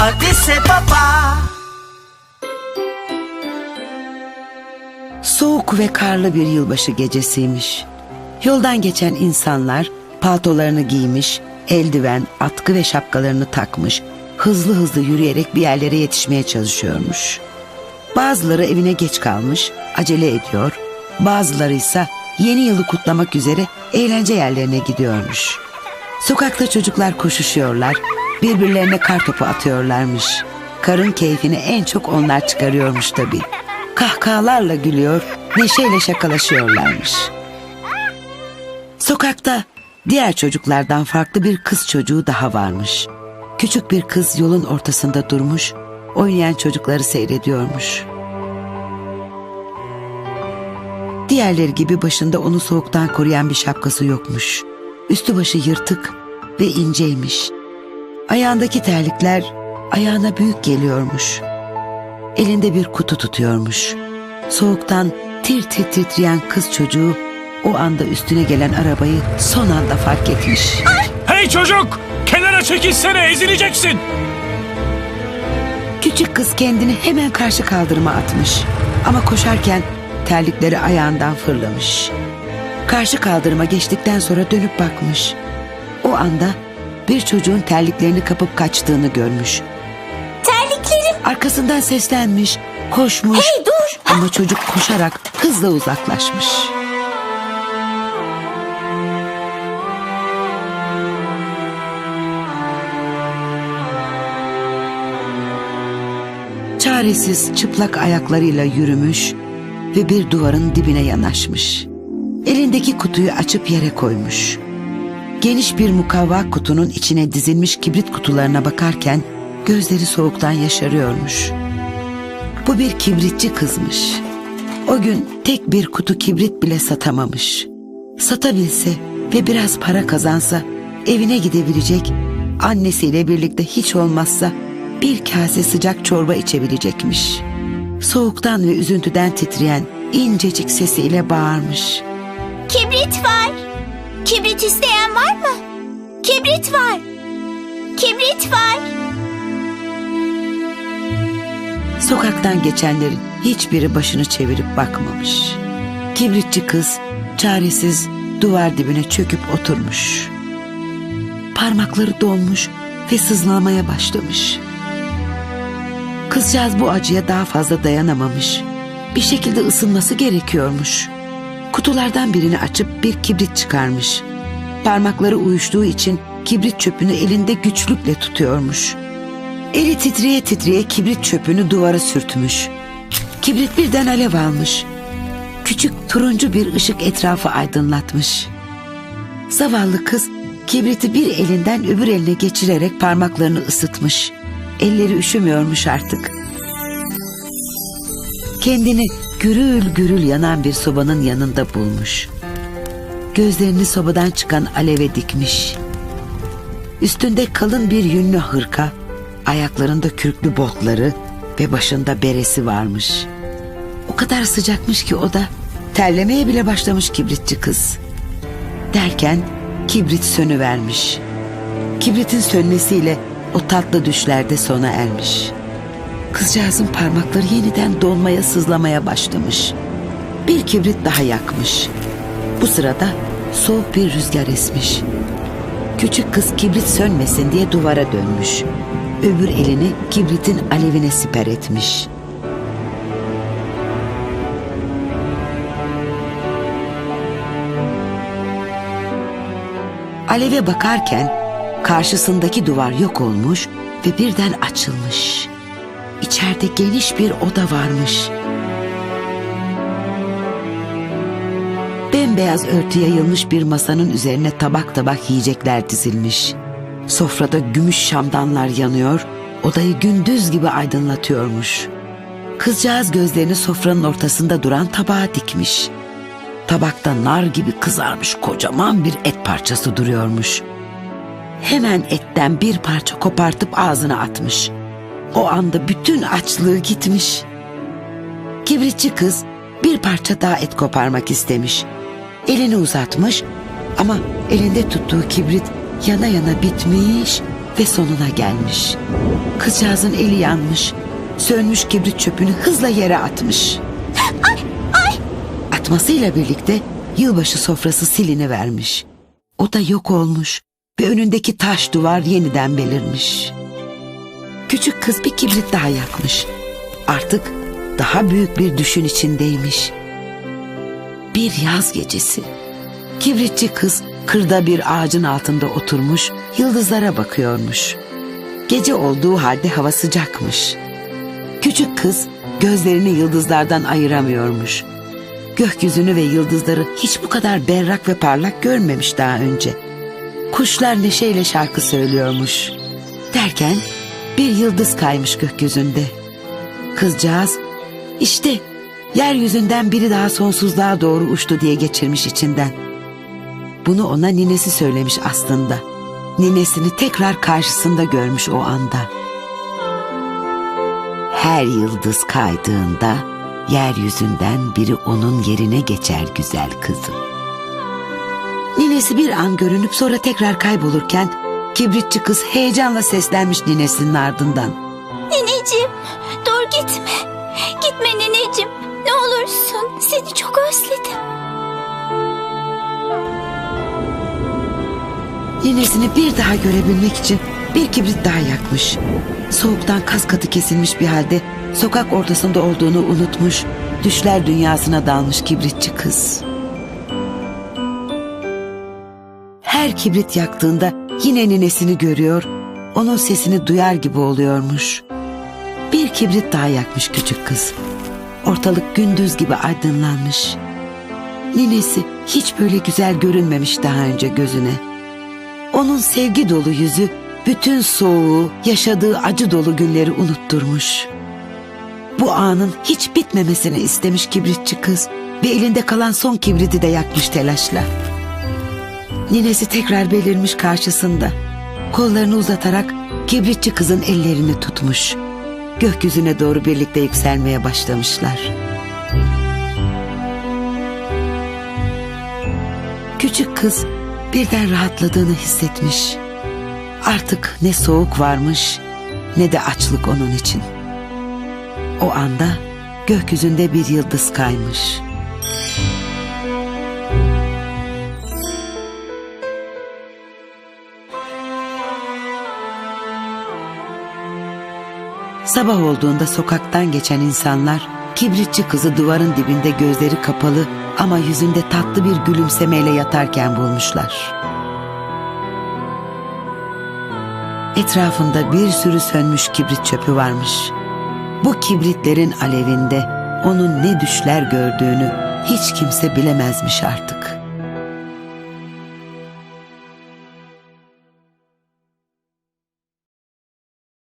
Adise Baba. Soğuk ve karlı bir yılbaşı gecesiymiş. Yoldan geçen insanlar paltolarını giymiş, eldiven, atkı ve şapkalarını takmış, hızlı hızlı yürüyerek bir yerlere yetişmeye çalışıyormuş. Bazıları evine geç kalmış, acele ediyor, bazıları ise yeni yılı kutlamak üzere eğlence yerlerine gidiyormuş. Sokakta çocuklar koşuşuyorlar, birbirlerine kar topu atıyorlarmış. Karın keyfini en çok onlar çıkarıyormuş tabii. Kahkahalarla gülüyor, neşeyle şakalaşıyorlarmış. Sokakta diğer çocuklardan farklı bir kız çocuğu daha varmış. Küçük bir kız yolun ortasında durmuş, oynayan çocukları seyrediyormuş. Diğerleri gibi başında onu soğuktan koruyan bir şapkası yokmuş. Üstü başı yırtık ve inceymiş. Ayağındaki terlikler ayağına büyük geliyormuş. Elinde bir kutu tutuyormuş. Soğuktan tir tir titreyen kız çocuğu o anda üstüne gelen arabayı son anda fark etmiş. Hey çocuk! Kenara çekilsene ezileceksin. Küçük kız kendini hemen karşı kaldırıma atmış. Ama koşarken terlikleri ayağından fırlamış. Karşı kaldırıma geçtikten sonra dönüp bakmış. O anda bir çocuğun terliklerini kapıp kaçtığını görmüş. Terliklerim. Arkasından seslenmiş, koşmuş. Hey dur. Ama çocuk koşarak hızla uzaklaşmış. Çaresiz çıplak ayaklarıyla yürümüş ve bir duvarın dibine yanaşmış. Elindeki kutuyu açıp yere koymuş. Geniş bir mukavva kutunun içine dizilmiş kibrit kutularına bakarken gözleri soğuktan yaşarıyormuş. Bu bir kibritçi kızmış. O gün tek bir kutu kibrit bile satamamış. Satabilse ve biraz para kazansa evine gidebilecek, annesiyle birlikte hiç olmazsa bir kase sıcak çorba içebilecekmiş. Soğuktan ve üzüntüden titreyen incecik sesiyle bağırmış. Kibrit var. Kibrit isteyen var mı? Kibrit var. Kibrit var. Sokaktan geçenlerin hiçbiri başını çevirip bakmamış. Kibritçi kız çaresiz duvar dibine çöküp oturmuş. Parmakları donmuş ve sızlamaya başlamış. Kızcağız bu acıya daha fazla dayanamamış. Bir şekilde ısınması gerekiyormuş. Kutulardan birini açıp bir kibrit çıkarmış. Parmakları uyuştuğu için kibrit çöpünü elinde güçlükle tutuyormuş. Eli titreye titreye kibrit çöpünü duvara sürtmüş. Kibrit birden alev almış. Küçük turuncu bir ışık etrafı aydınlatmış. Zavallı kız kibriti bir elinden öbür eline geçirerek parmaklarını ısıtmış. Elleri üşümüyormuş artık. Kendini gürül gürül yanan bir sobanın yanında bulmuş. Gözlerini sobadan çıkan aleve dikmiş. Üstünde kalın bir yünlü hırka, ayaklarında kürklü botları ve başında beresi varmış. O kadar sıcakmış ki o da terlemeye bile başlamış kibritçi kız. Derken kibrit sönüvermiş. Kibritin sönmesiyle o tatlı düşlerde sona ermiş. Kızcağızın parmakları yeniden donmaya sızlamaya başlamış. Bir kibrit daha yakmış. Bu sırada soğuk bir rüzgar esmiş. Küçük kız kibrit sönmesin diye duvara dönmüş. Öbür elini kibritin alevine siper etmiş. Aleve bakarken karşısındaki duvar yok olmuş ve birden açılmış. İçeride geniş bir oda varmış. Bembeyaz örtü yayılmış bir masanın üzerine tabak tabak yiyecekler dizilmiş. Sofrada gümüş şamdanlar yanıyor, odayı gündüz gibi aydınlatıyormuş. Kızcağız gözlerini sofranın ortasında duran tabağa dikmiş. Tabakta nar gibi kızarmış kocaman bir et parçası duruyormuş. Hemen etten bir parça kopartıp ağzına atmış. O anda bütün açlığı gitmiş. Kibritçi kız bir parça daha et koparmak istemiş. Elini uzatmış ama elinde tuttuğu kibrit yana yana bitmiş ve sonuna gelmiş. Kızcağızın eli yanmış. Sönmüş kibrit çöpünü hızla yere atmış. Atmasıyla birlikte yılbaşı sofrası silini vermiş. O da yok olmuş ve önündeki taş duvar yeniden belirmiş. Küçük kız bir kibrit daha yakmış. Artık daha büyük bir düşün içindeymiş. Bir yaz gecesi. Kibritçi kız kırda bir ağacın altında oturmuş, yıldızlara bakıyormuş. Gece olduğu halde hava sıcakmış. Küçük kız gözlerini yıldızlardan ayıramıyormuş. Gökyüzünü ve yıldızları hiç bu kadar berrak ve parlak görmemiş daha önce. Kuşlar neşeyle şarkı söylüyormuş. Derken bir yıldız kaymış gökyüzünde. Kızcağız işte yeryüzünden biri daha sonsuzluğa doğru uçtu diye geçirmiş içinden. Bunu ona ninesi söylemiş aslında. Ninesini tekrar karşısında görmüş o anda. Her yıldız kaydığında yeryüzünden biri onun yerine geçer güzel kızım. Ninesi bir an görünüp sonra tekrar kaybolurken kibritçi kız heyecanla seslenmiş ninesinin ardından. Nineciğim dur gitme. Gitme nineciğim. Ne olursun seni çok özledim. Ninesini bir daha görebilmek için bir kibrit daha yakmış. Soğuktan kas katı kesilmiş bir halde sokak ortasında olduğunu unutmuş, düşler dünyasına dalmış kibritçi kız. Her kibrit yaktığında yine ninesini görüyor, onun sesini duyar gibi oluyormuş. Bir kibrit daha yakmış küçük kız. Ortalık gündüz gibi aydınlanmış. Ninesi hiç böyle güzel görünmemiş daha önce gözüne. Onun sevgi dolu yüzü bütün soğuğu, yaşadığı acı dolu günleri unutturmuş. Bu anın hiç bitmemesini istemiş kibritçi kız ve elinde kalan son kibriti de yakmış telaşla. Ninesi tekrar belirmiş karşısında. Kollarını uzatarak kibritçi kızın ellerini tutmuş. Gökyüzüne doğru birlikte yükselmeye başlamışlar. Küçük kız birden rahatladığını hissetmiş. Artık ne soğuk varmış ne de açlık onun için. O anda gökyüzünde bir yıldız kaymış. Sabah olduğunda sokaktan geçen insanlar kibritçi kızı duvarın dibinde gözleri kapalı ama yüzünde tatlı bir gülümsemeyle yatarken bulmuşlar. Etrafında bir sürü sönmüş kibrit çöpü varmış. Bu kibritlerin alevinde onun ne düşler gördüğünü hiç kimse bilemezmiş artık.